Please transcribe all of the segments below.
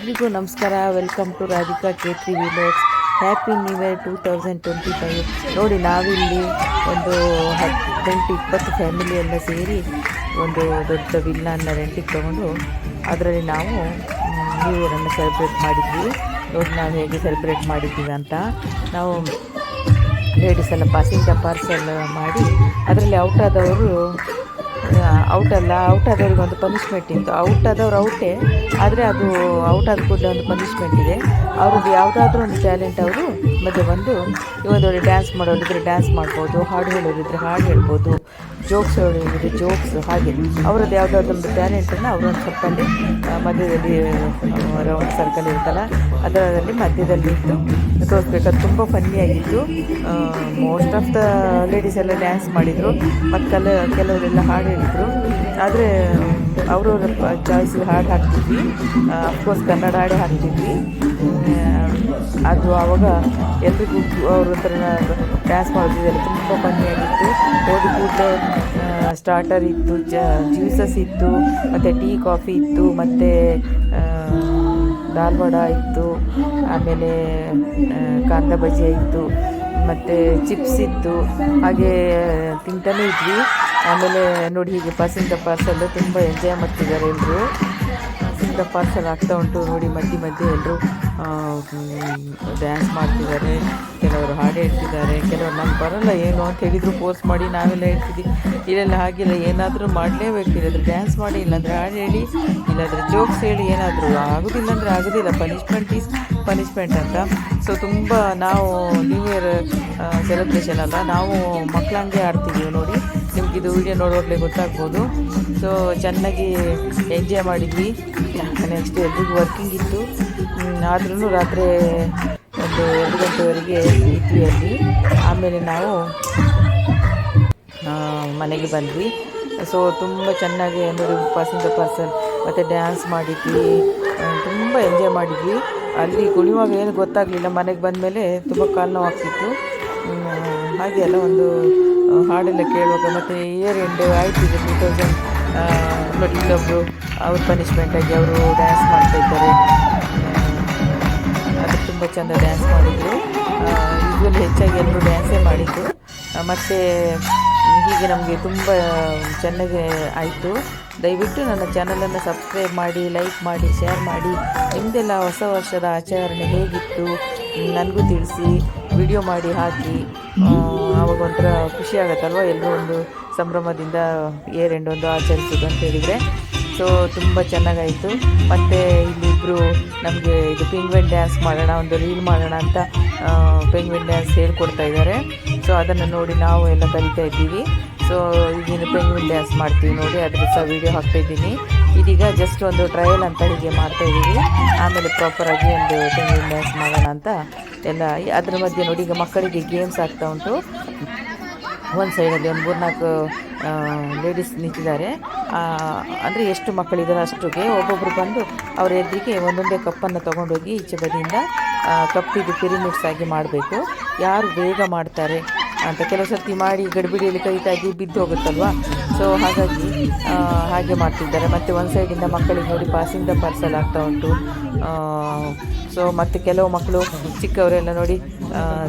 ಎಲ್ರಿಗೂ ನಮಸ್ಕಾರ. Welcome to Radhika Ketri village happy new year two thousand twenty five ನೋಡಿ, ನಾವಿಲ್ಲಿ ಒಂದು ಹದಿನೆಂಟು, ಇಪ್ಪತ್ತು ಫ್ಯಾಮಿಲಿ ಎಲ್ಲ ಸೇರಿ ಒಂದು ದೊಡ್ಡ ವಿಲ್ಲನ್ನ ರೆಂಟಿಗೆ ತೊಗೊಂಡು ಅದರಲ್ಲಿ ನಾವು ನ್ಯೂ ಇಯರನ್ನು ಸೆಲೆಬ್ರೇಟ್ ಮಾಡಿದ್ವಿ. ನೋಡಿ, ನಾವು ಹೇಗೆ ಸೆಲೆಬ್ರೇಟ್ ಮಾಡಿದ್ದೀವಿ ಅಂತ. ನಾವು ಲೇಡೀಸ್ ಎಲ್ಲ ಪಾಸಿಂಗ್ ಪಾರ್ಸೆಲ್ ಮಾಡಿ, ಅದರಲ್ಲಿ ಔಟ್ ಆದವರು ಔಟ್ ಅಲ್ಲ ಔಟ್ ಆದವ್ರಿಗೆ ಒಂದು ಪನಿಷ್ಮೆಂಟ್ ಇತ್ತು. ಔಟ್ ಆದವ್ರು ಔಟೇ ಆದರೆ ಅದು ಔಟ್ ಆದ ಕೂಡಲೇ ಒಂದು ಪನಿಷ್ಮೆಂಟ್ ಇದೆ. ಅವ್ರದ್ದು ಯಾವುದಾದ್ರೂ ಒಂದು ಟ್ಯಾಲೆಂಟ್ ಅವರು ಮತ್ತೆ ಬಂದು ಇವೊಂದೊಳ್ಳೆ ಡ್ಯಾನ್ಸ್ ಮಾಡೋರಿದ್ರೆ ಡ್ಯಾನ್ಸ್ ಮಾಡ್ಬೋದು, ಹಾಡು ಹೇಳೋರಿದ್ರೆ ಹಾಡು ಹೇಳ್ಬೋದು ಜೋಕ್ಸ್ ಹೇಳುವುದು ಜೋಕ್ಸ್ ಹಾಗೆ ಅವರದ್ದು ಯಾವುದಾದ್ರು ಒಂದು ಟ್ಯಾಲೆಂಟನ್ನು ಅವರೊಂದು ಸ್ವಲ್ಪಲ್ಲಿ ಮಧ್ಯದಲ್ಲಿ ರೌಂಡ್ ಸರ್ಕಲ್ ಇರುತ್ತಲ್ಲ, ಅದರಲ್ಲಿ ಮಧ್ಯದಲ್ಲಿ ಇತ್ತು ತೋರಿಸ್ಬೇಕು. ತುಂಬ ಫನ್ನಿಯಾಗಿತ್ತು ಮೋಸ್ಟ್ ಆಫ್ ದ ಲೇಡೀಸ್ ಎಲ್ಲ ಡ್ಯಾನ್ಸ್ ಮಾಡಿದರು. ಮತ್ತು ಕಲ, ಕೆಲವರೆಲ್ಲ ಹಾಡು ಹೇಳಿದರು. ಆದರೆ ಅವರವರ ಚಾಯ್ಸ್ ಹಾಡು ಹಾಕ್ತಿದ್ವಿ. ಅಫ್ಕೋರ್ಸ್ ಕನ್ನಡ ಹಾಡು ಹಾಕ್ತಿದ್ವಿ. ಅದು ಆವಾಗ ಎಲ್ರಿಗೂ ಅವ್ರ ಹತ್ರ ಡ್ಯಾನ್ಸ್ ಮಾಡೋದಿದೆಲ್ಲ ತುಂಬ ಫನ್ನಿಯಾಗಿತ್ತು ಹೋದ ಕೂಡಲೇ ಸ್ಟಾರ್ಟರ್ ಇತ್ತು, ಜ ಜ್ಯೂಸಸ್ ಇತ್ತು, ಮತ್ತು ಟೀ ಕಾಫಿ ಇತ್ತು, ಮತ್ತು ದಾಲ್ ವಡಾ ಇತ್ತು, ಆಮೇಲೆ ಕಾಂದ ಬಜ್ಜಿ ಇತ್ತು, ಮತ್ತು ಚಿಪ್ಸ್ ಇತ್ತು, ಹಾಗೆ, ತಿಂತಾನೇ ಇದ್ವಿ. ಆಮೇಲೆ ನೋಡಿ ಹೀಗೆ ಪಾಸಿಂದ ಪಾರ್ಸಲ್ ತುಂಬ ಎಂಜಾಯ್ ಮಾಡ್ತಿದ್ದಾರೆ ಎಲ್ಲರೂ ಪಾಸಿಂದ ಪಾರ್ಸಲ್ ಆಗ್ತಾ ಉಂಟು ನೋಡಿ ಮಧ್ಯೆ ಮಧ್ಯೆ ಎಲ್ಲರೂ ಡ್ಯಾನ್ಸ್ ಮಾಡ್ತಿದ್ದಾರೆ. ಕೆಲವರು ಹಾಡು ಹೇಳ್ತಿದ್ದಾರೆ ಕೆಲವರು ನಮ್ಗೆ ಬರಲ್ಲ ಏನು ಅಂತ ಹೇಳಿದ್ರು ಪೋಸ್ಟ್ ಮಾಡಿ ನಾವೆಲ್ಲ ಹೇಳ್ತಿದ್ವಿ. ಇಲ್ಲೆಲ್ಲ ಹಾಗಿಲ್ಲ, ಏನಾದರೂ ಮಾಡಲೇಬೇಕು, ಇಲ್ಲಾದ್ರೆ ಡ್ಯಾನ್ಸ್ ಮಾಡಿ, ಇಲ್ಲಾಂದರೆ ಹಾಡು ಹೇಳಿ, ಇಲ್ಲಾಂದರೆ ಜೋಕ್ಸ್ ಹೇಳಿ, ಏನಾದರೂ ಆಗೋದಿಲ್ಲ ಅಂದರೆ ಆಗೋದಿಲ್ಲ. ಪನಿಷ್ಮೆಂಟ್ ಈಸ್ ಪನಿಷ್ಮೆಂಟ್ ಅಂತ. ಸೊ ತುಂಬ ನಾವು ನ್ಯೂ ಇಯರ್ ಸೆಲೆಬ್ರೇಷನ್ ಅಲ್ಲ, ನಾವು ಮಕ್ಕಳಂಗೆ ಆಡ್ತಿದ್ದೀವಿ ನೋಡಿ. ನಿಮ್ಗೆ ಇದು ವಿಡಿಯೋ ನೋಡುವಾಗಲೇ ಗೊತ್ತಾಗ್ಬೋದು. ಸೊ ಚೆನ್ನಾಗಿ ಎಂಜಾಯ್ ಮಾಡಿದ್ವಿ. ನೆಕ್ಸ್ಟ್ ಎಲ್ರಿಗೂ ವರ್ಕಿಂಗ್ ಇತ್ತು. ಆದ್ರೂ ರಾತ್ರಿ ಒಂದು ಎರಡು ಗಂಟೆವರೆಗೆ ಅಲ್ಲಿ ಆಮೇಲೆ ನಾವು ಮನೆಗೆ ಬಂದ್ವಿ. ಸೊ ತುಂಬ ಚೆನ್ನಾಗಿ ನೋಡಿ ಟು ಪರ್ಸನ್ ಮತ್ತು ಡ್ಯಾನ್ಸ್ ಮಾಡಿದ್ವಿ. ತುಂಬ ಎಂಜಾಯ್ ಮಾಡಿದ್ವಿ. ಅಲ್ಲಿ ಕುಣಿಯುವಾಗ ಏನು ಗೊತ್ತಾಗಲಿಲ್ಲ. ಮನೆಗೆ ಬಂದಮೇಲೆ ತುಂಬ ಕಾಲು ನೋವು ಆಗ್ತಿತ್ತು ಹಾಗೆ ಎಲ್ಲ ಒಂದು ಹಾಡೆಲ್ಲ ಕೇಳುವಾಗ ಮತ್ತು ಇಯರ್ ಎಂಡ್ ಆಯಿತು ಈಗ ಟೂ ತೌಸಂಡ್ ನೋಡಿ ಇಲ್ಲೊಬ್ಬರು ಅವ್ರ ಪನಿಷ್ಮೆಂಟಾಗಿ ಅವರು ಡ್ಯಾನ್ಸ್ ಮಾಡ್ತಾಯಿದ್ದಾರೆ ತುಂಬ ಚೆಂದ ಡ್ಯಾನ್ಸ್ ಮಾಡಿದರು. ಯೂಶ್ವಲಿ ಹೆಚ್ಚಾಗಿ ಎಲ್ಲರೂ ಡ್ಯಾನ್ಸೇ ಮಾಡಿದ್ದು. ಮತ್ತು ಹೀಗೆ ನಮಗೆ ತುಂಬ ಚೆನ್ನಾಗಿ ಆಯಿತು. ದಯವಿಟ್ಟು ನನ್ನ ಚಾನಲನ್ನು ಸಬ್ಸ್ಕ್ರೈಬ್ ಮಾಡಿ ಲೈಕ್ ಮಾಡಿ ಶೇರ್ ಮಾಡಿ. ನಿಮ್ಮದೆಲ್ಲ ಹೊಸ ವರ್ಷದ ಆಚರಣೆ ಹೇಗಿತ್ತು ನನಗೂ ತಿಳಿಸಿ. ವಿಡಿಯೋ ಮಾಡಿ, ಹಾಕಿ. ಆವಾಗ ಒಂಥರ ಖುಷಿ ಆಗುತ್ತಲ್ವ ಎಲ್ಲರೂ ಒಂದು ಸಂಭ್ರಮದಿಂದ ಏರೆಂಡೊಂದು ಆಚರಿಸೋದು ಅಂತ ಹೇಳಿದರೆ. ಸೊ ತುಂಬ ಚೆನ್ನಾಗಾಯಿತು. ಮತ್ತು ಇಲ್ಲಿಬ್ಬರು ನಮಗೆ ಇದು ಪೆಂಗ್ವೆನ್ ಡ್ಯಾನ್ಸ್ ಮಾಡೋಣ, ಒಂದು ರೀಲ್ ಮಾಡೋಣ ಅಂತ ಪೆಂಗ್ವೆನ್ ಡ್ಯಾನ್ಸ್ ಹೇಳ್ಕೊಡ್ತಾ ಇದ್ದಾರೆ ಸೊ ಅದನ್ನು ನೋಡಿ ನಾವು ಎಲ್ಲ ಕಲಿತಾ ಇದ್ದೀವಿ. ಸೊ ಈಗಿನ ಪೆಂಗ್ವಿನ್ ಡ್ಯಾನ್ಸ್ ಮಾಡ್ತೀವಿ ನೋಡಿ ಅದ್ರ ಸಹ ವೀಡಿಯೋ ಹಾಕ್ತಾಯಿದ್ದೀನಿ ಇದೀಗ ಜಸ್ಟ್ ಒಂದು ಟ್ರಯಲ್ ಅಂತ ಹೀಗೆ ಮಾಡ್ತಾಯಿದ್ದೀವಿ ಆಮೇಲೆ ಪ್ರಾಪರಾಗಿ ಒಂದು ಪೆಂಗ್ವಿನ್ ಡ್ಯಾನ್ಸ್ ಮಾಡೋಣ ಅಂತ ಎಲ್ಲ, ಅದ್ರ ಮಧ್ಯೆ ನೋಡಿ, ಈಗ ಮಕ್ಕಳಿಗೆ ಗೇಮ್ಸ್ ಆಗ್ತಾ ಉಂಟು. ಒಂದು ಸೈಡಲ್ಲಿ ಒಂದು ಮೂರ್ನಾಲ್ಕು ಲೇಡೀಸ್ ನಿಂತಿದ್ದಾರೆ. ಅಂದರೆ ಎಷ್ಟು ಮಕ್ಕಳಿದ್ದಾರೆ ಅಷ್ಟಕ್ಕೆ ಒಬ್ಬೊಬ್ಬರು ಬಂದು ಅವರ ಎದುರಿಗೆ ಒಂದೊಂದೇ ಕಪ್ಪನ್ನು ತೊಗೊಂಡೋಗಿ ಈಚೆ ಬದಿಯಿಂದ ಕಪ್ಪಿಗೆ ಪಿರಿಮಿಡ್ಸ್ ಆಗಿ ಮಾಡಬೇಕು. ಯಾರು ಬೇಗ ಮಾಡ್ತಾರೆ ಅಂತ ಕೆಲವು ಸರ್ತಿ ಮಾಡಿ ಗಡಿಬಿಡಿಯಲ್ಲಿ ಕೈ ತಾಗಿ ಬಿದ್ದು ಹೋಗುತ್ತಲ್ವ ಸೊ ಹಾಗಾಗಿ ಹಾಗೆ ಮಾಡ್ತಿದ್ದಾರೆ. ಮತ್ತು ಒಂದು ಸೈಡಿಂದ ಮಕ್ಕಳಿಗೆ ನೋಡಿ ಪಾಸಿಂದ ಪಾರ್ಸಲ್ ಆಗ್ತಾ ಉಂಟು. ಸೊ ಮತ್ತು ಕೆಲವು ಮಕ್ಕಳು ಚಿಕ್ಕವರೆಲ್ಲ ನೋಡಿ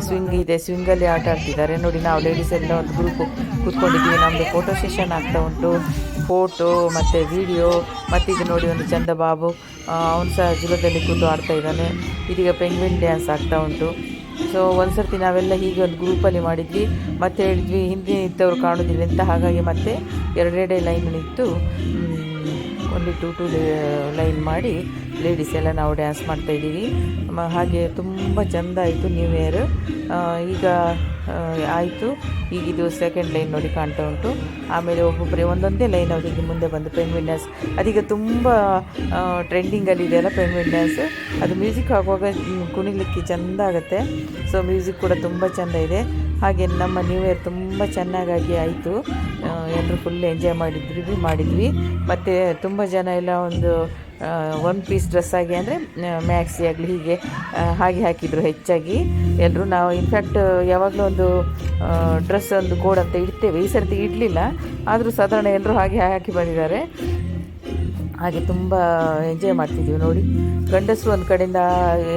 ಸ್ವಿಂಗ್ ಇದೆ. ಸ್ವಿಂಗಲ್ಲಿ ಆಟ ಆಡ್ತಿದ್ದಾರೆ. ನೋಡಿ, ನಾವು ಲೇಡೀಸ್ ಎಲ್ಲ ಒಂದು ಗ್ರೂಪ್ ಕೂತ್ಕೊಂಡಿದ್ದೀವಿ. ನಮ್ಮದು ಫೋಟೋ ಸೆಷನ್ ಆಗ್ತಾ ಉಂಟು. ಫೋಟೋ ಮತ್ತು ವಿಡಿಯೋ ಇದು ನೋಡಿ ಒಂದು ಚಂದ ಬಾಬು ಅವನು ಸಹ ಜುಲದಲ್ಲಿ ಕೂತು ಆಡ್ತಾ ಇದ್ದಾನೆ. ಇದೀಗ ಪೆಂಗ್ವಿನ್ ಡ್ಯಾನ್ಸ್ ಆಗ್ತಾ ಉಂಟು. ಸೊ ಒಂದು ಸರ್ತಿ ನಾವೆಲ್ಲ ಹೀಗೆ ಒಂದು ಗ್ರೂಪಲ್ಲಿ ಮಾಡಿದ್ವಿ. ಮತ್ತೆ ಹೇಳಿದ್ವಿ, ಹಿಂದೆ ಇದ್ದವರು ಕಾಣೋದಿಲ್ಲ ಅಂತ. ಹಾಗಾಗಿ ಮತ್ತೆ ಎರಡೆರಡೇ ಲೈನ್ ನಿಂತು ಒಂದು ಟೂ ಟು ಲೈನ್ ಮಾಡಿ. ಲೇಡೀಸ್ ಎಲ್ಲ ನಾವು ಡ್ಯಾನ್ಸ್ ಮಾಡ್ತಾಯಿದ್ದೀವಿ ಹಾಗೆ ತುಂಬ ಚೆಂದ ಆಯಿತು ನ್ಯೂ ಇಯರ್ ಈಗ ಆಯಿತು. ಈಗ ಇದು ಸೆಕೆಂಡ್ ಲೈನ್ ನೋಡಿ ಕಾಣ್ತಾ ಉಂಟು. ಆಮೇಲೆ ಒಬ್ಬೊಬ್ಬರೇ ಒಂದೊಂದೇ ಲೈನ್ ಅವರಿಗೆ ಮುಂದೆ ಬಂದು ಪೆಂಗ್ವಿನ್ ಡ್ಯಾನ್ಸ್ ಅದೀಗ ತುಂಬ ಟ್ರೆಂಡಿಂಗಲ್ಲಿ ಇದೆಯಲ್ಲ ಪೆಂಗ್ವಿನ್ ಡ್ಯಾನ್ಸ್ ಅದು ಮ್ಯೂಸಿಕ್ ಹಾಕುವಾಗ ಕುಣಿಲಿಕ್ಕೆ ಚೆಂದ ಆಗುತ್ತೆ. ಸೊ ಮ್ಯೂಸಿಕ್ ಕೂಡ ತುಂಬ ಚೆಂದ ಇದೆ. ಹಾಗೆ ನಮ್ಮ ನ್ಯೂ ಇಯರ್ ತುಂಬ ಚೆನ್ನಾಗಾಗಿ ಆಯಿತು. ಎಲ್ಲರೂ ಫುಲ್ ಎಂಜಾಯ್ ಮಾಡಿದ್ವಿ ಮಾಡಿದ್ವಿ. ಮತ್ತು ತುಂಬ ಜನ ಎಲ್ಲ ಒಂದು ಒನ್ ಪೀಸ್ ಡ್ರೆಸ್ ಆಗಿ ಅಂದರೆ ಮ್ಯಾಕ್ಸಿ ಆಗಲಿ, ಹೀಗೆ ಹಾಗೆ ಹಾಕಿದರು ಹೆಚ್ಚಾಗಿ. ಎಲ್ಲರೂ ನಾವು ಇನ್ಫ್ಯಾಕ್ಟ್ ಯಾವಾಗಲೂ ಒಂದು ಡ್ರೆಸ್ ಒಂದು ಕೋಡ್ ಅಂತ ಇಡ್ತೇವೆ. ಈ ಸರ್ತಿ ಇಡಲಿಲ್ಲ. ಆದರೂ ಸಾಧಾರಣ ಎಲ್ಲರೂ ಹಾಗೆ ಹಾಕಿ ಬಂದಿದ್ದಾರೆ. ಹಾಗೆ ತುಂಬ ಎಂಜಾಯ್ ಮಾಡ್ತಿದ್ದೀವಿ ನೋಡಿ. ಗಂಡಸರು ಒಂದು ಕಡೆಯಿಂದ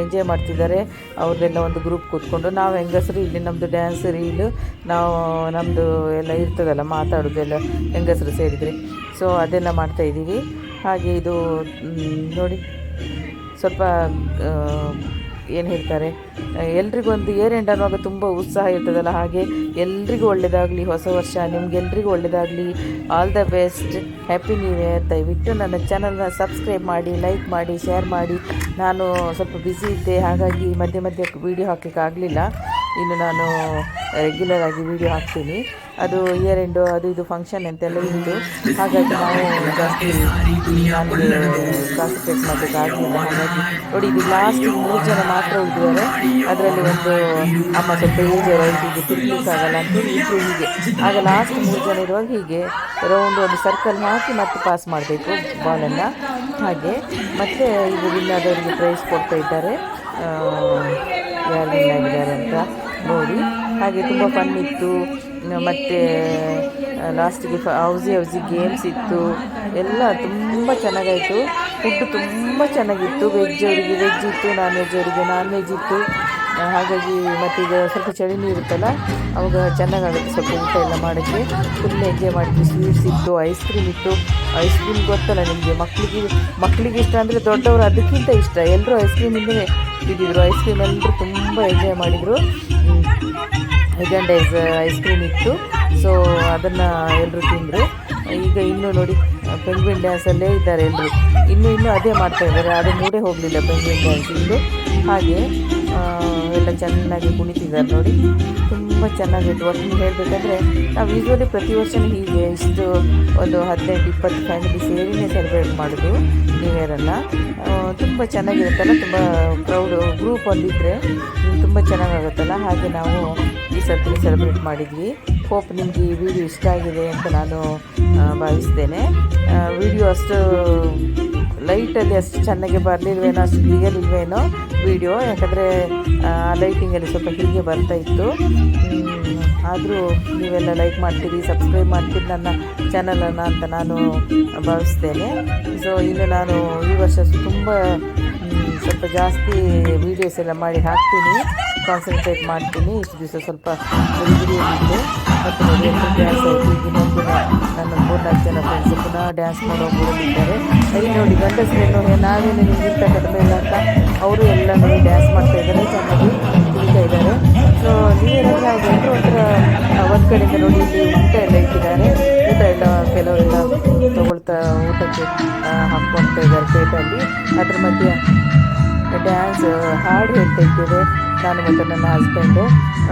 ಎಂಜಾಯ್ ಮಾಡ್ತಿದ್ದಾರೆ. ಅವ್ರದ್ದೆಲ್ಲ ಒಂದು ಗ್ರೂಪ್ ಕೂತ್ಕೊಂಡು. ನಾವು ಹೆಂಗಸರು, ಇಲ್ಲಿ ನಮ್ಮದು ಡ್ಯಾನ್ಸ್ ರೀಲು ನಾವು ನಮ್ಮದು ಎಲ್ಲ ಇರ್ತದಲ್ಲ, ಮಾತಾಡೋದೆಲ್ಲ ಹೆಂಗಸರು ಸೇರಿದರೆ. ಸೊ ಅದೆಲ್ಲ ಮಾಡ್ತಾಯಿದ್ದೀವಿ ಹಾಗೆ ಇದು ನೋಡಿ. ಸ್ವಲ್ಪ ಏನು ಹೇಳ್ತಾರೆ, ಎಲ್ರಿಗೂ ಒಂದು ಏರ್ ಎಂಡ್ ಅನ್ನುವಾಗ ತುಂಬ ಉತ್ಸಾಹ ಇರ್ತದಲ್ಲ, ಹಾಗೆ ಎಲ್ರಿಗೂ ಒಳ್ಳೆಯದಾಗಲಿ ಹೊಸ ವರ್ಷ ನಿಮಗೆಲ್ರಿಗೂ ಒಳ್ಳೆಯದಾಗಲಿ all the best happy new year ದಯವಿಟ್ಟು ನನ್ನ ಚಾನಲ್ನ ಸಬ್ಸ್ಕ್ರೈಬ್ ಮಾಡಿ ಲೈಕ್ ಮಾಡಿ ಶೇರ್ ಮಾಡಿ. ನಾನು ಸ್ವಲ್ಪ ಬ್ಯುಸಿ ಇದ್ದೆ, ಹಾಗಾಗಿ ಮಧ್ಯೆ ಮಧ್ಯೆ ವೀಡಿಯೋ ಹಾಕಲಿಕ್ಕೆ ಆಗಲಿಲ್ಲ ಇನ್ನು ನಾನು ರೆಗ್ಯುಲರ್ ಆಗಿ ವೀಡಿಯೋ ಹಾಕ್ತೀನಿ. ಅದು ಇಯರ್ ಎಂಡು ಅದು ಇದು ಫಂಕ್ಷನ್ ಅಂತೆಲ್ಲ ಇತ್ತು. ಹಾಗಾಗಿ ನಾವು ಜಾಸ್ತಿ ನನಗೆ ಕಾನ್ಸಂಟ್ರೇಟ್ ಮಾಡಲಿಕ್ಕೆ ಆಗಲಿಲ್ಲ. ಹಾಗಾಗಿ ನೋಡಿ, ಇದು ಲಾಸ್ಟ್ ಮೂರು ಜನ ಮಾತ್ರ ಇದ್ದಾರೆ ಅದರಲ್ಲಿ ಒಂದು ಅಮ್ಮ ಸ್ವಲ್ಪ ಏಜ್ ಹೀಗೆ ತಿರ್ಲಿಕ್ಕಾಗಲ್ಲ ಅಂತ ಇಬ್ಬರು ಹೀಗೆ. ಆಗ ಲಾಸ್ಟ್ ಮೂರು ಜನ ಇರುವಾಗ ಹೀಗೆ ರೌಂಡ್ ಒಂದು ಸರ್ಕಲ್ ಹಾಕಿ ಮತ್ತೆ ಪಾಸ್ ಮಾಡಬೇಕು ಬಾಲನ್ನು ಹಾಗೆ ಮತ್ತು ಇದು ಇಲ್ಲದವರಿಗೆ ಪ್ರೈಸ್ ಕೊಡ್ತಾ ಇದ್ದಾರೆ. ಯಾರು ಆಗಿದ್ದಾರೆ ಅಂತ ನೋಡಿ. ಹಾಗೆ ತುಂಬ ಫನ್ ಇತ್ತು. ಮತ್ತು ಲಾಸ್ಟಿಗೆ ಹೌಸಿ ಹೌಸಿ ಗೇಮ್ಸ್ ಇತ್ತು. ಎಲ್ಲ ತುಂಬ ಚೆನ್ನಾಗಾಯಿತು. ಫುಡ್ ತುಂಬ ಚೆನ್ನಾಗಿತ್ತು. ವೆಜ್ ಅವರಿಗೆ ವೆಜ್ ಇತ್ತು ನಾನ್ ವೆಜ್ ಅವರಿಗೆ ನಾನ್ ವೆಜ್ ಇತ್ತು ಹಾಗಾಗಿ ಮತ್ತು ಈಗ ಸ್ವಲ್ಪ ಚಳಿನೂ ಇರುತ್ತಲ್ಲ, ಅವಾಗ ಚೆನ್ನಾಗಾಗುತ್ತೆ ಸ್ವಲ್ಪ ಊಟ ಎಲ್ಲ ಮಾಡೋಕ್ಕೆ. ಫುಲ್ ಎಂಜಾಯ್ ಮಾಡಿದ್ವಿ ಸ್ವೀಟ್ಸ್ ಇತ್ತು ಐಸ್ ಕ್ರೀಮ್ ಇತ್ತು. ಐಸ್ ಕ್ರೀಮ್ ಗೊತ್ತಲ್ಲ ನಿಮಗೆ ಮಕ್ಕಳಿಗೆ ಮಕ್ಕಳಿಗೆ ಇಷ್ಟ ಅಂದರೆ ದೊಡ್ಡವರು ಅದಕ್ಕಿಂತ ಇಷ್ಟ. ಎಲ್ಲರೂ ಐಸ್ ಕ್ರೀಮಿಂದಲೇ ತಿಂದಿದ್ರು. ಐಸ್ ಕ್ರೀಮ್ ಎಲ್ಲರೂ ತುಂಬ ಎಂಜಾಯ್ ಮಾಡಿದರು. ಹೆಗನ್ ಡೈಸ್ ಐಸ್ ಕ್ರೀಮ್ ಇತ್ತು. ಸೊ ಅದನ್ನು ಎಲ್ಲರೂ ತಿಂದರು. ಈಗ ಇನ್ನೂ ನೋಡಿ ಪೆಂಗ್ವಿನ್ ಡ್ಯಾನ್ಸಲ್ಲೇ ಇದ್ದಾರೆ ಎಲ್ಲರೂ ಇನ್ನೂ ಇನ್ನೂ ಅದೇ ಮಾಡ್ತಾ ಇದ್ದಾರೆ. ಅದು ಮೂಡೇ ಹೋಗಲಿಲ್ಲ ಪೆಂಗ್ವಿನ್ ಡ್ಯಾನ್ಸ್ ಇಂದು. ಹಾಗೆ ಎಲ್ಲ ಚೆನ್ನಾಗಿ ಕುಣಿತಿದ್ದಾರೆ ನೋಡಿ. ತುಂಬ ಚೆನ್ನಾಗಿತ್ತು. ಒಟ್ಟು ಹೇಳಬೇಕಂದ್ರೆ, ನಾವು ಯೂಶ್ವಲಿ ಪ್ರತಿ ವರ್ಷವೂ ಹೀಗೆ ಇಷ್ಟು ಒಂದು ಹದಿನೈದು ಇಪ್ಪತ್ತು ಫ್ಯಾಮಿಲಿ ಸೇರಿನೇ ಸೆಲೆಬ್ರೇಟ್ ಮಾಡೋದು ನ್ಯೂ ಇಯರನ್ನು ತುಂಬ ಚೆನ್ನಾಗಿರುತ್ತಲ್ಲ. ತುಂಬ ಪ್ರೌಡ್ ಗ್ರೂಪ್ ಒಂದಿದ್ದರೆ ತುಂಬ ಚೆನ್ನಾಗಾಗುತ್ತಲ್ಲ. ಹಾಗೆ ನಾವು ಸರ್ತಿ ಸೆಲೆಬ್ರೇಟ್ ಮಾಡಿದ್ವಿ. ಹೋಪ್ ನಿಮಗೆ ಈ ವಿಡಿಯೋ ಇಷ್ಟ ಆಗಿದೆ ಅಂತ ನಾನು ಭಾವಿಸ್ತೇನೆ. ವಿಡಿಯೋ ಅಷ್ಟು ಲೈಟಲ್ಲಿ ಅಷ್ಟು ಚೆನ್ನಾಗಿ ಬರಲಿಲ್ವೇನೋ, ಅಷ್ಟು ಕ್ಲಿಯರ್ ಇಲ್ವೇನೋ ವಿಡಿಯೋ ಯಾಕಂದರೆ ಲೈಟಿಂಗಲ್ಲಿ ಸ್ವಲ್ಪ ಹೀಗೆ ಬರ್ತಾ ಇತ್ತು. ಆದರೂ ನೀವೆಲ್ಲ ಲೈಕ್ ಮಾಡ್ತೀರಿ ಸಬ್ಸ್ಕ್ರೈಬ್ ಮಾಡ್ತೀರಿ ನನ್ನ ಚಾನಲನ್ನು ಅಂತ ನಾನು ಭಾವಿಸ್ತೇನೆ. ಸೊ ಇನ್ನು ನಾನು ಈ ವರ್ಷ ತುಂಬ ಸ್ವಲ್ಪ ಜಾಸ್ತಿ ವೀಡಿಯೋಸ್ ಎಲ್ಲ ಮಾಡಿ ಹಾಕ್ತೀನಿ. ಕಾನ್ಸಂಟ್ರೇಟ್ ಮಾಡ್ತೀನಿ. ಇಷ್ಟು ದಿವಸ ಸ್ವಲ್ಪ ಬಿಡುಗಡೆಯಲ್ಲಿದ್ದೆ ಮತ್ತು ನೋಡಿ ಡ್ಯಾನ್ಸ್ ಆಯಿತು. ಇನ್ನೊಂದು ನನ್ನ ಮೂರ್ನಾಲ್ಕು ಜನ ಫ್ರೆಂಡ್ಸ್ ಪುನಃ ಡ್ಯಾನ್ಸ್ ಮಾಡೋ ಮೂಡಲಿದ್ದಾರೆ ಅಲ್ಲಿ ನೋಡಿ ಗಂಡಸರೇನು ನಾವೇನು ನಿಮಗಿಂತ ಕಡಿಮೆ ಇಲ್ಲ ಅಂತ ಅವರು ಎಲ್ಲ ನೋಡಿ ಡ್ಯಾನ್ಸ್ ಮಾಡ್ತಾ ಇದ್ದಾರೆ ಚೆನ್ನಾಗಿ ಕುಣಿತಾ ಇದ್ದಾರೆ. ಸೊ ನೀವೇನಾದರೂ ಹಾಗೆ ಒಂಥರ ಒಂದು ಕಡೆಯಿಂದ ನೋಡಿ ಇಲ್ಲಿ ಊಟ ಎಲ್ಲ ಇಟ್ಟಿದ್ದಾರೆ. ಊಟ ಎಲ್ಲ ಕೆಲವರೆಲ್ಲ ತಗೊಳ್ತಾ ಊಟಕ್ಕೆ ಹಾಕ್ಕೊಳ್ತಾ ಇದ್ದಾರೆ ಪ್ಲೇಟಲ್ಲಿ ಅದ್ರ ಮಧ್ಯೆ ಡ್ಯಾನ್ಸ್ ಹಾಡು ಹೇಳ್ತಾ ಇದ್ದೇವೆ ನಾನು ಮತ್ತು ನನ್ನ ಹಸ್ಬೆಂಡು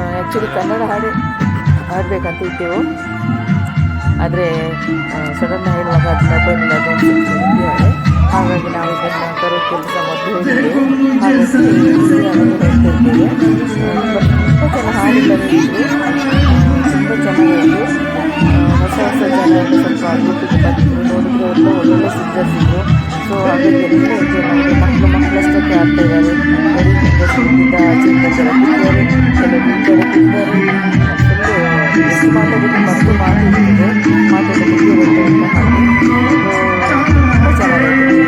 ಆ್ಯಕ್ಚುಲಿ ಕನ್ನಡ ಹಾಡು, ಹಾಡಬೇಕಂತ ಇದ್ದೆವು. ಆದರೆ ಸಡನ್ ಹೇಳುವಾಗ ಅದು ಮೊಬೈಲ್ ಹಾಗಾಗಿ ನಾವು ಇದನ್ನು ಕರೋ ಕೆಲಸ ಮೊದಲು ಹೇಳಿದ್ದೆವು ಹಿಂದಿಯಾಗಲೂ ಹೇಳ್ತಾ ಇದ್ದೇವೆ ತುಂಬ ಚೆನ್ನಾಗಿ ತುಂಬ ಹೊಸ ಹೊಸ ಜನ ಎಲ್ಲ ಸ್ವಲ್ಪ ಗ್ರೂಪಿಗೆ ಬಂದಿದ್ರು ನೋಡಿದ್ರೆ ಎಲ್ಲ ಒಳ್ಳೊಳ್ಳೆ ಸಿಂಗರ್ಸ್ ಇದ್ರು ಸೊ ಹಾಗಾಗಿ ಎಲ್ಲ ಎಂಜಾಯ್ ಮಾಡಿದ್ರು ಮಕ್ಕಳು ಮಕ್ಕಳಷ್ಟಕ್ಕೆ ಆಡ್ತಾ ಇದ್ದಾರೆ ಬರೀ ಹೆಂಗಸರಿಂದ ಆಚೆಯಿಂದ ಜನ ಕೂತಿದ್ದಾರೆ ಕೆಲವು ಹಿಂದೆ ಕೂತಿದ್ದಾರೆ ಫುಲ್ಲು ಎಷ್ಟು ಮಾತಾಡಿದ್ರು ಮತ್ತು ಮಾತಾಡ್ತಿದೆ ಮಾತಾಡೋ ಮುಗಿಯುತ್ತೆ ಅಂತ ಹಾಗೆ ತುಂಬ ಚೆನ್ನಾಗಿತ್ತು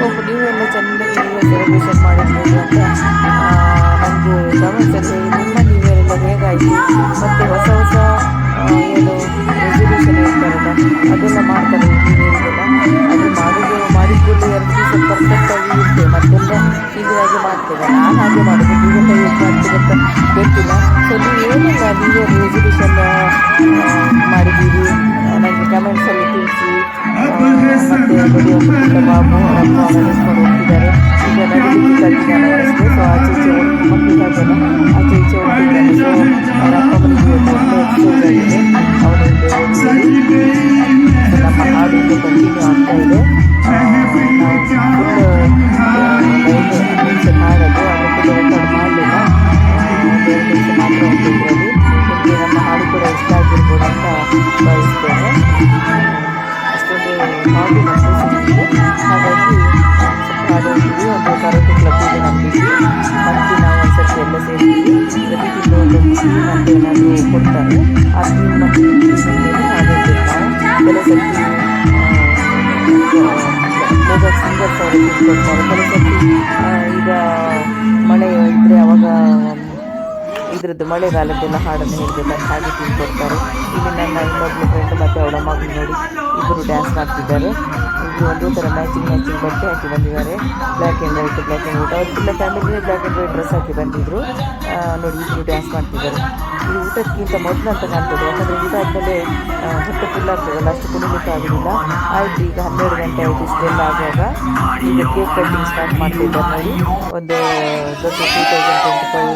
ಹೋಗು ನೀವೆಲ್ಲ ಚೆನ್ನಾಗಿ ನೀವೇ ಸೆಲೆಬ್ರೇಷನ್ ಮಾಡಿರ್ಬೋದು ಅಂತ ನನಗೆ ಕಮೆಂಟ್ಸಲ್ಲಿ ನಿಮ್ಮ ನ್ಯೂ ಇಯರ್ ಎಲ್ಲ ಹೇಗಾಯಿತು ಮತ್ತು ಹೊಸ ಹೊಸ ಅದೆಲ್ಲ ಮಾಡ್ತಾರೆ ಅದು ಮಾಡಿದ ಮಾಡಿದ್ಕೊಂಡು ಎರಡು ದಿವಸ ಪರ್ಫೆಕ್ಟಾಗಿ ಇರುತ್ತೆ. ಮತ್ತೆಲ್ಲ ಹೀಗಾಗಿ ಮಾಡ್ತೇವೆ ನಾನು ಹಾಗೆ ಮಾಡೋದು. ನೀವೆಲ್ಲ ಹೇಗೆ ಮಾಡ್ತೀವಿ ಅಂತ ಗೊತ್ತಿಲ್ಲ. ಸೊ ನೀವು ಏನಿಲ್ಲ, ನೀವು ರೆಸಲ್ಯೂಷನ್ ಮಾಡಿದ್ದೀರಿ. ನನಗೆ ಕಮೆಂಟ್ಸಲ್ಲಿ ತಿಳಿಸಿ. ಮತ್ತು ಬಾಬು ನಡೆಸ್ಕೊಂಡು ಹೋಗ್ತಿದ್ದಾರೆ ಈಗ ನಡೀಲಿಕ್ಕೆ ಕಲ್ತಿದ್ದಾನೆ ಅಷ್ಟೇ ಸೊ ಆಚೆ ಈಚೆ ಓಡ್- ಮಕ್ಕಳು ಹಾಗೆಲ್ಲ ಆಚೆ ಈಚೆ ಹೋಗ್ತಿದ್ದಾನೆ ಸೊ ಅವರ ಅಪ್ಪನಿಗೆ ಒಳ್ಳೆ ಎಕ್ಸಸೈಸ್ ಆಗಿದೆ ಅವನಿಗೆ ಓದಿಸಿ ನಮ್ಮ ಹಾಡು ಇನ್ನೂ ಕಂಟಿನ್ಯೂ ಆಗ್ತಾ ಇದೆ ಆ, ನಾವು ಫುಲ್ ನಿಮಿಷ ಹಾಡೋದು ಅದು ಫುಲ್ ರೆಕಾರ್ಡ್ ಮಾಡಲಿಲ್ಲ ಒಂದು ಎರಡು ನಿಮಿಷ ಮಾತ್ರ ಹೋಗ್ತಿದ್ರಲ್ಲಿ ನಿಮಗೆ ನಮ್ಮ ಹಾಡು ಕೂಡ ಇಷ್ಟ ಆಗಿರ್ಬೋದು ಅಂತ ಭಾವಿಸ್ತೇನೆ ಅಷ್ಟೊಂದು ಮಾಡಿರ್ತೀವಿ ಒಂದು ಕರೆಕ್ಟ್ ಕ್ಲಬ್ಬಿಗೆ ಹಾಕ್ತೀವಿ ಮತ್ತು ನಾವು ಒಂದು ಸರ್ತಿ ಎಲ್ಲ ಸೇರ್ತೀವಿ ಪ್ರತಿ ತಿಂಗಳು ಒಂದೊಂದು ಸ್ಕೀಮ್ ಅಂತ ಏನಾದರೂ ಕೊಡ್ತಾರೆ ಆ ಸ್ಕೀಮ್ ಮತ್ತು ಆಗಿರ್ತೀವಿ ನಾವು ಸರ್ತಿ ಸಿಂಗರ್ಸ್ ಅವರಿಗೆ ಕೊಡ್ತಾರೆ ಕೆಲವು ಸರ್ತಿ ಈಗ ಮಳೆ ಇದ್ದರೆ ಅವಾಗ ಇದ್ರದ್ದು ಮಳೆಗಾಲದ್ದೆಲ್ಲ ಹಾಡನ್ನು ಹೇಳ್ಬೇಕು ಹಾಗೆ ತಿಂದ್ಕೊಡ್ತಾರೆ ಇಲ್ಲಿ ನನ್ನ ಇನ್ನೊಬ್ಬರು ಫ್ರೆಂಡ್ ಮತ್ತು ಅವಳ ನೋಡಿ ಇಬ್ಬರು ಡ್ಯಾನ್ಸ್ ಮಾಡ್ತಿದ್ದಾರೆ. ಇಬ್ಬರು ಒಂದೇ ಥರ ಮ್ಯಾಚಿಂಗ್ ಮ್ಯಾಚಿಂಗ್ ಬಟ್ಟೆ ಹಾಕಿ ಬಂದಿದ್ದಾರೆ. Black and white black and white ಅವ್ರ ಫ್ಯಾಮಿಲಿನೇ ಬ್ಲ್ಯಾಕ್ ಆ್ಯಂಡ್ ವೈಟ್ ಡ್ರೆಸ್ ಹಾಕಿ ಬಂದಿದ್ರು. ನೋಡಿ ಇಬ್ಬರು ಡ್ಯಾನ್ಸ್ ಮಾಡ್ತಿದ್ದಾರೆ. ಇದು ಊಟಕ್ಕಿಂತ ಮೊದಲು ಅಂತ ಕಾಣ್ತದೆ. ಯಾಕಂದರೆ ಊಟ ಆದಮೇಲೆ ಹೊಟ್ಟೆ ಫುಲ್ ಆಗ್ತದಲ್ಲ, ಅಷ್ಟು ಕುಡಿಲಿಕ್ಕೆ ಆಗೋದಿಲ್ಲ. ಆಯಿತು, ಈಗ ಹನ್ನೆರಡು ಗಂಟೆ ಆಯಿತು, ಇಷ್ಟೆಲ್ಲ ಆಗುವಾಗ ಈಗ ಕೇಕ್ ಕಟ್ಟಿಂಗ್ ಸ್ಟಾರ್ಟ್ ಮಾಡ್ತಿದ್ದಾರೆ ನೋಡಿ. ಒಂದು ದೊಡ್ಡ two thousand twenty five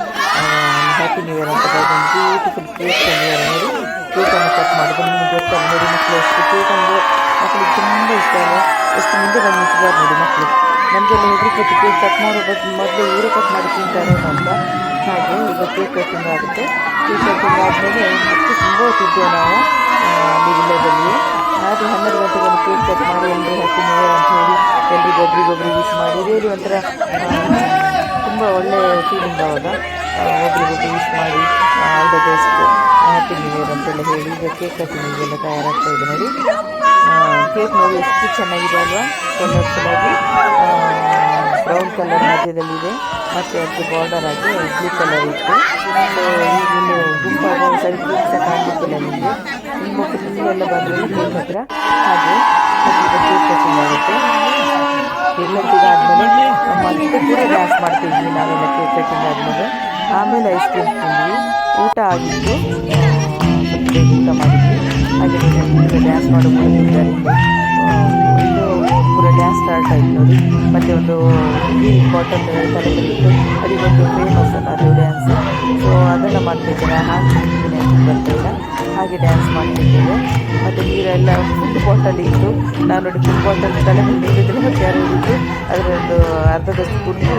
happy new year ಅಂತ ಬಂದು ಬ್ಯೂಟಿಫುಲ್ ಕೇಕ್ ತಂದಿದ್ದಾರೆ ನೋಡಿ. ಕೇಕನ್ನು ಕಟ್ ಮಾಡೋದು ನಿಮಗೆ ಗೊತ್ತಲ್ಲ ನೋಡಿ ಮಕ್ಕಳು ಎಷ್ಟು ಕೇಕ್ ಅಂದರೆ ಮಕ್ಕಳಿಗೆ ತುಂಬ ಇಷ್ಟ ಅಲ್ಲ ಎಷ್ಟು ಮುಂದೆ ಬಂದು ನಿಂತಿದ್ದಾರೆ ನೋಡಿ ಮಕ್ಕಳು. ನಮಗೆಲ್ಲ ಕಟ್ಟಿ ಕೇಕ್ ಕಟ್ ಮಾಡೋ ಬದ್ ಮೊದಲು ಊರು ಕಟ್ ಮಾಡಿ ತಿಂತಾರೆ ಅಂತ ಹಾಗೆ ಈಗ ಕೇಕ್ ಕಟ್ಟಿಂಗ್ ಆಗುತ್ತೆ. ಕೇಕ್ ಕಟ್ಟಿಂಗ್ ಆದಮೇಲೆ ಮತ್ತೆ ತುಂಬ ಹೊತ್ತಿದ್ದೇವೆ ನಾವು ವಿಲೇಜಲ್ಲಿ. ಹಾಗೆ ಹನ್ನೆರಡು ಗಂಟೆಗೆ ಒಂದು ಕೇಕ್ ಕಟ್ ಮಾಡಿ ಎಲ್ಲರೂ ಹ್ಯಾಪಿ ನ್ಯೂ ಇಯರ್ ಅಂತ ಹೇಳಿ ಎಲ್ರಿಗೂ ಒಬ್ರಿಗೊಬ್ರು ವಿಶ್ ಮಾಡಿ. ಇದೇ ಒಂಥರ ತುಂಬ ಒಳ್ಳೆಯ ಫೀಲಿಂಗ್ ಆವಾಗ ಒಬ್ರಿಗೊಬ್ರು ವಿಶ್ ಮಾಡಿ all the best happy new year ಅಂತೆಲ್ಲ ಹೇಳಿ ಈಗ ಕೇಕ್ ಕಟ್ಟಿಂಗಿಗೆಲ್ಲ ತಯಾರಾಗ್ತಾ ಇದೆ ನೋಡಿ. ಕೇಕ್ ನೋಡಿ ಎಷ್ಟು ಚೆನ್ನಾಗಿದೆ ಅಲ್ವಾ? ಕಲರ್ಫುಲ್ ಆಗಿ. ಬ್ರೌನ್ ಕಲರ್ ಮಧ್ಯದಲ್ಲಿದೆ ಮತ್ತು ಅದಕ್ಕೆ ಬಾರ್ಡರ್ ಆಗಿ ಬ್ಲೂ ಕಲರ್ ಇತ್ತು. ಸೊ ಇಲ್ಲಿ ಒಂದು ಸರಿ ಕೇಕ್ ಕಾಣಲಿಕ್ಕಿಲ್ಲ ನಿಮಗೆ. ತುಂಬ ಎಲ್ಲ ಬಂದರೆ ಕೇಕ್ ಹತ್ರ. ಹಾಗೆ ಕೇಕ್ ಕಟ್ಟಿಂಗ್ ಆಗುತ್ತೆ ಎಲ್ಲೊಟ್ಟಿಗೆ ಆದಮೇಲೆ ಮತ್ತೆ ಕೂಡ ಡ್ಯಾನ್ಸ್ ಮಾಡ್ತಿದ್ವಿ. ನಾವೆಲ್ಲ ಕೇಕ್ ಕಟ್ಟಿಂಗ್ ಆದಮೇಲೆ. ಆಮೇಲೆ ಐಸ್ ಕ್ರೀಮ್ ತಿಂದ್ವಿ. ಊಟ ಆಗಿತ್ತು. ಊಟ ಮಾಡಿದ್ವಿ. ಹಾಗೆ ಡ್ಯಾನ್ಸ್ ಮಾಡೋ ಬಂದಿದ್ದಾರೆ ಇದು ಪೂರ ಡ್ಯಾನ್ಸ್ ಸ್ಟಾರ್ಟ್ ಆಯ್ತು ನೋಡಿ. ಮತ್ತು ಒಂದು ನೀರಿನ ಬಾಟಲ್ ತಲೆಬಿಟ್ಟು ಅದಕ್ಕೊಂದು ಫೇಮಸ್ ಅದು ಡ್ಯಾನ್ಸ್ ಸೊ ಅದನ್ನು ಮಾಡ್ತಿದ್ದೇನೆ ಹಾಗೆ. ಅಂತ ಇಲ್ಲ ಹಾಗೆ ಡ್ಯಾನ್ಸ್ ಮಾಡ್ತಿದ್ದೇವೆ. ಮತ್ತು ನೀರೆಲ್ಲ ಫುಡ್ ಬಾಟಲ್ ಇತ್ತು. ನಾನು ನೋಡಿ ಫುಡ್ ಬಾಟಲ್ ತಲೆ ಮೇಲೆ ನೀರಿದ್ರೆ ಮತ್ತು ಯಾರು ಇದ್ದು ಅದರದ್ದು ಅರ್ಧದಷ್ಟು ಕುಡಿದು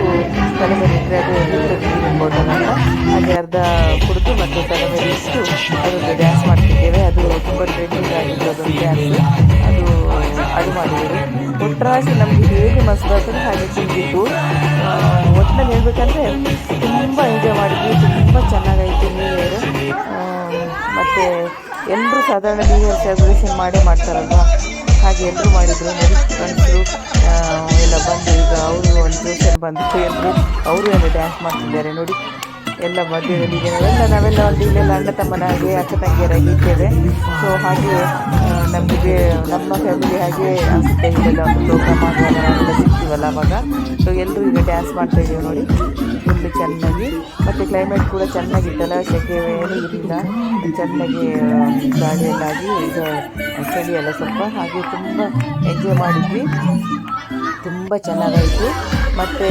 ತಲೆ ಮೇಲೆ ಇಟ್ಟರೆ ಅದು ನಿಲ್ತದೆ ನೀರಿನ ಬಾಟಲ್ ಅಂತ. ಹಾಗೆ ಅರ್ಧ ಕುಡಿದು ಮತ್ತು ತಲೆ ಮೇಲೆ ಇಟ್ಟು ಅದೊಂದು ಡ್ಯಾನ್ಸ್ ಮಾಡ್ತಿದ್ದೇವೆ. ಅದು ತುಂಬ ಟ್ರೆಂಡಿಂಗ್ ಆಗಿತ್ತು ಅದೊಂದು ಡ್ಯಾನ್ಸ್ ಅದು ಅದು ಮಾಡಿದರು ಒಟ್ಟರಾಶಿ ನಮಗೆ ಹೇಗೆ ಮಸ್ತ್ ಬರ್ತದೆ ಹಾಗೆ ತಿಂದಿದ್ದು. ಒಟ್ಟಿನಲ್ಲಿ ಹೇಳ್ಬೇಕಂದ್ರೆ ತುಂಬ ಎಂಜಾಯ್ ಮಾಡಿದ್ವಿ, ತುಂಬ ಚೆನ್ನಾಗಾಯಿತು ನ್ಯೂ ಇಯರ್ ಮತ್ತು ಎಲ್ಲರೂ ಸಾಧಾರಣ ನ್ಯೂ ಇಯರ್ ಸೆಲೆಬ್ರೇಷನ್ ಮಾಡೇ ಮಾಡ್ತಾರಲ್ವ? ಹಾಗೆ ಎಲ್ಲರೂ ಮಾಡಿದರು ನೋಡಿ ಫ್ರೆಂಡ್ಸರು ಎಲ್ಲ ಬಂದು ಈಗ ಅವರು ಒಂದು ಜೋಶಲ್ಲಿ ಬಂದು ಎಲ್ಲರೂ ಅವರು ಎಲ್ಲ ಡ್ಯಾನ್ಸ್ ಮಾಡ್ತಿದ್ದಾರೆ ನೋಡಿ. ಎಲ್ಲ ಇದೆ ನಾವೆಲ್ಲ ನಾವೆಲ್ಲ ಒಂದು ಇಲ್ಲೆಲ್ಲ ಅಣ್ಣ ತಮ್ಮನಾಗಿ, ಅಕ್ಕ ತಂಗಿಯರಾಗಿ ಇದ್ದೇವೆ. ಸೊ ಹಾಗೆ ನಮಗೆ ನಮ್ಮ ಫ್ಯಾಮಿಲಿ ಹಾಗೆ ಅನಿಸುತ್ತೆ ಇಲ್ಲೆಲ್ಲ ಒಂದು ಪ್ರೋಗ್ರಾಮ್ ಆಗುವಾಗ ನಾವೆಲ್ಲ ಸಿಗ್ತೀವಲ್ಲ ಅವಾಗ. ಸೊ ಎಲ್ಲರೂ ಈಗ ಡ್ಯಾನ್ಸ್ ಮಾಡ್ತಾ ಇದ್ದೀವಿ ನೋಡಿ. ಫುಲ್ಲು ಚೆನ್ನಾಗಿ. ಮತ್ತು ಕ್ಲೈಮೇಟ್ ಕೂಡ ಚೆನ್ನಾಗಿತ್ತಲ್ಲ, ಸೆಕೆ ಏನೂ ಇರಲಿಲ್ಲ. ಚೆನ್ನಾಗಿ ಗಾಳಿಯಲ್ಲಾಗಿ ಈಗ ಚಳಿ ಎಲ್ಲ ಸ್ವಲ್ಪ. ಹಾಗೆ ತುಂಬ ಎಂಜಾಯ್ ಮಾಡಿದ್ವಿ. ತುಂಬ ಚೆನ್ನಾಗಾಯಿತು. ಮತ್ತು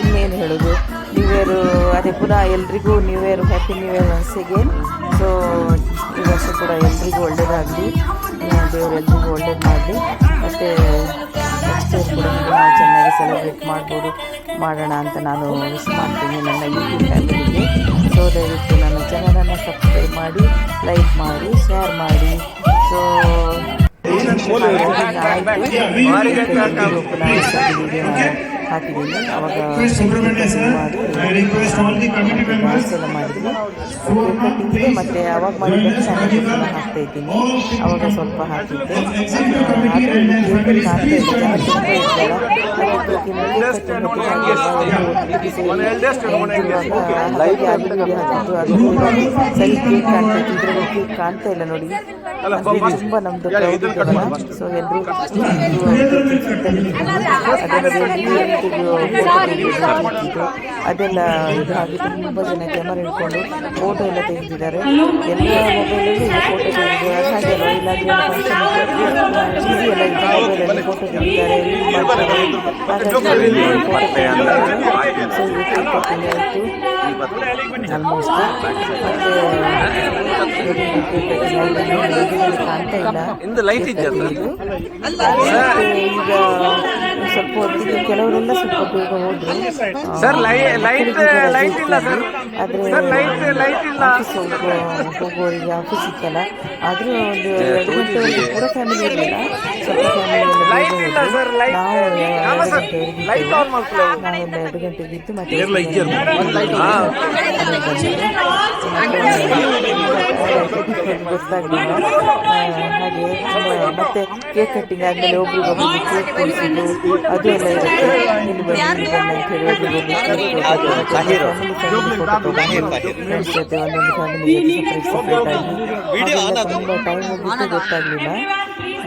ಇನ್ನೇನು ಹೇಳೋದು? ನ್ಯೂ ಇಯರು ಅದೇ ಪುನಃ ಎಲ್ರಿಗೂ new year happy new year once again so ಈ ವರ್ಷ ಕೂಡ ಎಲ್ರಿಗೂ ಒಳ್ಳೇದಾಗಲಿ. ದೇವರು ಎಲ್ರಿಗೂ ಒಳ್ಳೇದು ಮಾಡಲಿ ಮತ್ತು ನೆಕ್ಸ್ಟ್ ಇಯರ್ ಕೂಡ ನಾವು ಚೆನ್ನಾಗಿ ಸೆಲೆಬ್ರೇಟ್ ಮಾಡ್ಬೋದು. ಮಾಡೋಣ ಅಂತ ನಾನು ವಿಶ್ ಮಾಡ್ತೀನಿ ನನ್ನ ಯೂಟ್ಯೂಬ್ ಫ್ಯಾಮಿಲಿಗೆ ಸೊ ದಯವಿಟ್ಟು ನನ್ನ ಚಾನಲನ್ನು ಸಬ್ಸ್ಕ್ರೈಬ್ ಮಾಡಿ ಲೈಕ್ ಮಾಡಿ ಶೇರ್ ಮಾಡಿ. ಸೊ ಹಾಕಿದ್ದೀನಿ ಅವಾಗ ಮಾಡಿದ್ವಿ ಮತ್ತು ಅವಾಗ ಚೆನ್ನಾಗಿ ಹಾಕ್ತಾ ಇದ್ದೀನಿ ಅವಾಗ ಸ್ವಲ್ಪ ಹಾಕಿದ್ದೆ ಹಾಗೆ ಅಲ್ಲಿ ಹಾಕಿದ್ದು ಅದು ಸರಿ ಕೇಕ್ ಕಾಣ್ತಾ ಇದರಲ್ಲಿ ಕೇಕ್ ಕಾಣ್ತಾ ಇಲ್ಲ ನೋಡಿ ತುಂಬ ನಮ್ಮದು ಕ್ರೌಡ್ ಎಲ್ಲರೂ ಸೊ ಅದೆಲ್ಲ ಇದು ಹಾಗೆ ತುಂಬ ಜನ ಕ್ಯಾಮರಾ ಹಿಡ್ಕೊಂಡು ಫೋಟೋ ಎಲ್ಲ ತೆಗೆದಿದ್ದಾರೆ. ಎಲ್ಲ ಮೊಬೈಲಲ್ಲಿ ಫೋಟೋ ತೆಗೆದಿದ್ದಾರೆ. ಹಾಗೆ ಅಲ್ವಾ ಫಂಕ್ಷನ್ ಎಲ್ಲ ಇದೆ ಮೊಬೈಲಲ್ಲಿ ಫೋಟೋ ತೆಗಿತಾರೆ ರೀಲ್ ಮಾಡ್ತಾರೆ ಹಾಗಾಗಿ ಫೋಟೋ ತೆಗೆದಿದ್ದಾರೆ. ಆಲ್ಮೋಸ್ಟ್ ಕಾಣ್ತಾ ಇಲ್ಲ ಇಂದು ಲೈಟ್? ಇದು ಈಗ ಸ್ವಲ್ಪ ಹೊತ್ತಿಗೆ ಕೆಲವರೆಲ್ಲ ಸ್ವಲ್ಪ ಬೇಗ ಹೋದ್ರು ಸರ್ ಲೈ ಲೈಟ್ ಲೈಟ್ ಇಲ್ಲ ಸರ್ ಆದರೆ ಆಫೀಸ್ ಹೋಗುವವರಿಗೆ ಆಫೀಸ್ ಇತ್ತಲ್ಲ ಆದರೂ ಒಂದು ಎರಡು ಗಂಟೆವರೆಗೆ ಕೂಡ ಫ್ಯಾಮಿಲಿ ಇರಲಿಲ್ಲ ಸ್ವಲ್ಪ ಫ್ಯಾಮಿಲಿ. ನಾವು. ನಾವೆಲ್ಲ ಎರಡು ಗಂಟೆಗೆ ಇದ್ದು ಮತ್ತೆ ಗೊತ್ತಾಗಲಿಲ್ಲ ಹಾಗೆ ಮತ್ತೆ ಕೇಕ್ ಕಟ್ಟಿಂಗ್ ಆದಮೇಲೆ ಒಬ್ರಿಗೊಬ್ರಿಗೆ ಕೇಕ್ ಕೊಡಿಸಿದ್ದು ಅದು ಎಲ್ಲ ಇರುತ್ತೆ ಇಲ್ಲಿ ಬನ್ನಿ ಅಂತ ಹೇಳಿ ಒಬ್ರಿಗೊಬ್ರಿಗೆ ಕೇಕ್ ಫ್ರೆಂಡ್ಸ್ ಜೊತೆ ಒಂದೊಂದು ಫ್ಯಾಮಿಲಿ ಜೊತೆ ಸಪ್ರೇಟ್ ಸಪ್ರೇಟ್ ಆಗಿ. ಹಾಗೆಲ್ಲ ತುಂಬ ಟೈಮ್ ಗೊತ್ತಾಗಲಿಲ್ಲ.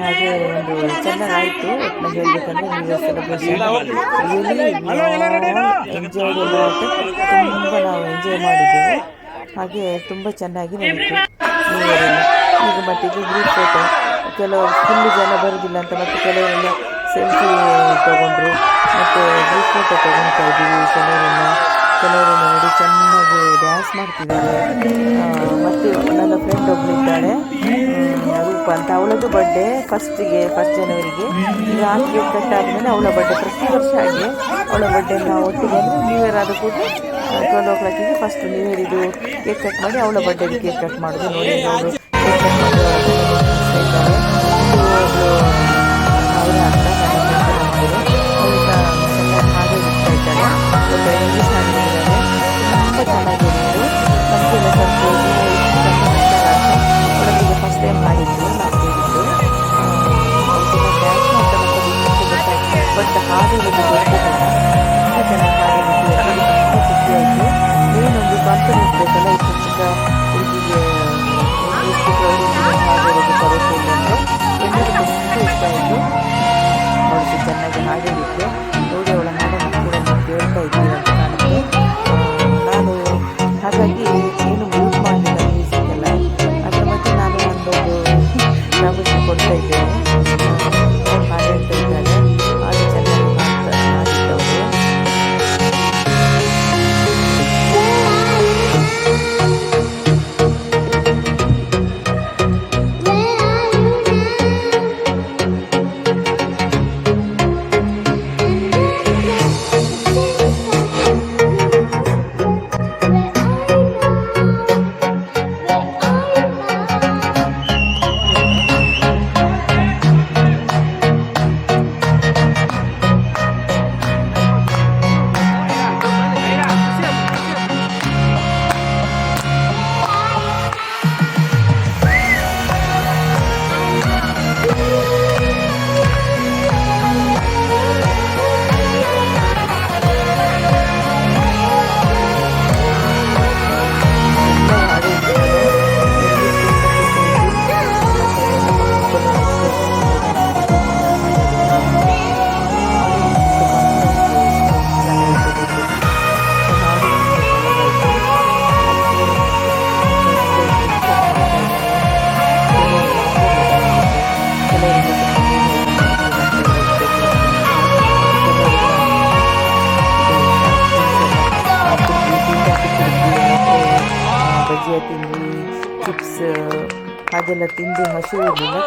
ಹಾಗೆ ಒಂದು ಚೆನ್ನಾಗಾಯಿತು ಒಟ್ಟಿನಲ್ಲಿ ಹೇಳ್ಬೇಕಂದ್ರೆ ಸೆಲೆಬ್ರೇಷನ್ ರಿಯಲಿ ಎಂಜಾಯ್ ತುಂಬ ನಾವು ಎಂಜಾಯ್ ಮಾಡಿದ್ದೇವೆ. ಹಾಗೆ ತುಂಬ ಚೆನ್ನಾಗಿ ನಡೀತು. ಈಗ ಮತ್ತೆ ಗ್ರೂಪ್ ಫೋಟೋ ಕೆಲವರು ಫುಲ್ ಜನ ಬರೋದಿಲ್ಲ ಅಂತ ಮತ್ತೆ ಕೆಲವರೆಲ್ಲ ಸೆಲ್ಫಿ ತಗೊಂಡ್ರು. ಮತ್ತು ಗ್ರೂಪ್ ಫೋಟೋ ತಗೊಳ್ತಾ ಇದ್ದೀವಿ. ಕೆಲವರೆಲ್ಲ ಕೆಲವರೆಲ್ಲ ನೋಡಿ ಚೆನ್ನಾಗಿ ಡ್ಯಾನ್ಸ್ ಮಾಡ್ತಿದ್ದಾರೆ. ಮತ್ತು ನನ್ನ ಫ್ರೆಂಡ್ ಒಬ್ಬಳಿದ್ದಾಳೆ ರೂಪ ಅಂತ. ಅವಳದ್ದು ಬರ್ಡೇ ಫಸ್ಟಿಗೆ ಫಸ್ಟ್ ಜನವರಿಗೆ ಈಗ ಆಕೆ ಕಟ್ ಆದಮೇಲೆ ಅವಳ ಬರ್ಡೇ ಪ್ರತಿ ವರ್ಷ ಹಾಗೆ ಅವಳ ಬರ್ಡೇ ನಾವು ಒಟ್ಟಿಗೆ ನ್ಯೂ ಇಯರ್ ಆದ ಕೂಡ ಟ್ವೆಲ್ ಓ ಕ್ಲಾಕಿಗೆ ಫಸ್ಟ್ ನ್ಯೂ ಇಯರ್ ಇದು ಕೇಕ್ ಕಟ್ ಮಾಡಿ ಅವಳ ಬರ್ಡೇಗೆ ಕೇಕ್ ಕಟ್ ಮಾಡೋದು ನೋಡಿ ಕೇಳ್ತಾ ಕಾಣುತ್ತೆ ನಾನು ಹಾಗಾಗಿ ಏನು ಮ್ಯೂಟ್ ಮಾಡಲಿಲ್ಲ ಮ್ಯೂಸಿಕ್ ಅದರ ಬಗ್ಗೆ ನಾನು ಒಂದು ಪ್ರಾಮುಖ್ಯ ಕೊಡ್ತಾ ಇದ್ದೇನೆ. ಚಿಪ್ಸ್ ಹಾಗೆಲ್ಲ ತಿಂದು